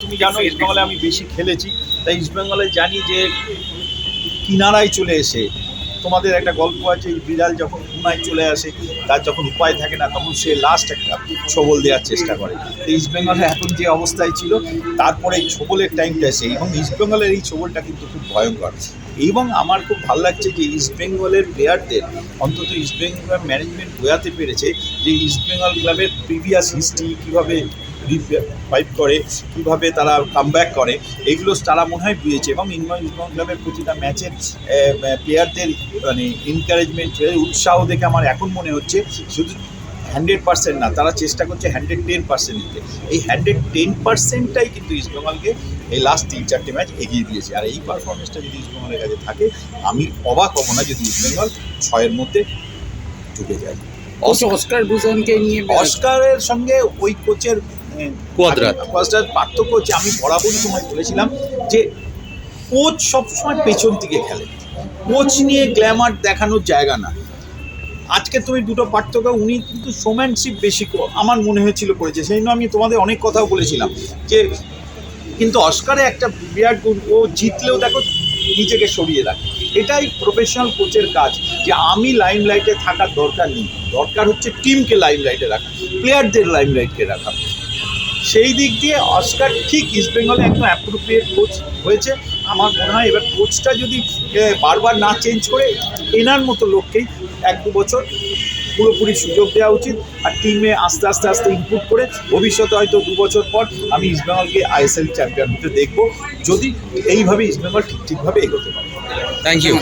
তুমি জানো ইস্টবেঙ্গলে আমি বেশি খেলেছি তাই ইস্টবেঙ্গলে জানি যে কিনারায় চলে এসে তোমাদের একটা গল্প আছে এই বিড়াল যখন খুনায় চলে আসে তার যখন উপায় থাকে না তখন সে লাস্ট একটা ছবল দেওয়ার চেষ্টা করে। তো ইস্টবেঙ্গলে এখন যে অবস্থায় ছিল তারপরে এই ছবলের টাইমটা এসে এবং ইস্টবেঙ্গলের এই ছবলটা কিন্তু খুব ভয়ঙ্কর। এবং আমার খুব ভালো লাগছে যে ইস্টবেঙ্গলের প্লেয়ারদের অন্তত ইস্টবেঙ্গল ম্যানেজমেন্ট বোঝাতে পেরেছে যে ইস্টবেঙ্গল ক্লাবের প্রিভিয়াস হিস্ট্রি কীভাবে ফাইট করে কীভাবে তারা কামব্যাক করে এগুলো তারা মনে হয় বুঝেছে এবং ইস্টবেঙ্গল ক্লাবের প্রতিটা ম্যাচের প্লেয়ারদের মানে এনকারেজমেন্ট উৎসাহ দেখে আমার এখন মনে হচ্ছে শুধু হান্ড্রেড পার্সেন্ট না তারা চেষ্টা করছে হান্ড্রেড টেন পার্সেন্ট দিতে। এই হান্ড্রেড টেন পার্সেন্টটাই কিন্তু ইস্টবেঙ্গলকে এই লাস্ট তিন চারটে ম্যাচ এগিয়ে দিয়েছে। আর এই পারফরমেন্সটা যদি ইস্টবেঙ্গলের কাছে থাকে আমি অবাক হব না যদি ইস্টবেঙ্গল ছয়ের মধ্যে ঢুকে যায়। অস্কার ভূষণকে নিয়ে অস্কারের সঙ্গে ওই কোচের কোয়াদ্রাত। কোয়াদ্রাত পার্থক্য হচ্ছে আমি বরাবরই সময় বলেছিলাম যে কোচ সবসময় পেছন থেকে খেলে। কোচ নিয়ে গ্ল্যামার দেখানোর জায়গা না। আজকে তুমি দুটো পার্থক্য, উনি কিন্তু সোম্যানশিপ বেশি আমার মনে হয়েছিল করেছে। সেই জন্য আমি তোমাদের অনেক কথাও বলেছিলাম যে, কিন্তু অস্কারে একটা বিরাট ও জিতলেও দেখো নিজেকে সরিয়ে রাখে। এটাই প্রফেশনাল কোচের কাজ যে আমি লাইম লাইটে থাকার দরকার নেই। দরকার হচ্ছে টিমকে লাইম লাইটে রাখা প্লেয়ারদের লাইম লাইটকে রাখা। সেই দিক দিয়ে অস্কার ঠিক ইস্টবেঙ্গলে একদম অ্যাপ্রোপ্রিয়েট কোচ হয়েছে। আমার মনে হয় এবার কোচটা যদি বারবার না চেঞ্জ করে, এনার মতো লোককেই এক দু বছর পুরোপুরি সুযোগ দেওয়া উচিত। আর টিমে আস্তে আস্তে আস্তে ইনপুট করে ভবিষ্যতে হয়তো দু বছর পর আমি ইস্টবেঙ্গলকে আইএসএল চ্যাম্পিয়ন হতে দেখব। যদি এইভাবে ইস্টবেঙ্গল ঠিক, ঠিকভাবে এগোতে পারে। Thank you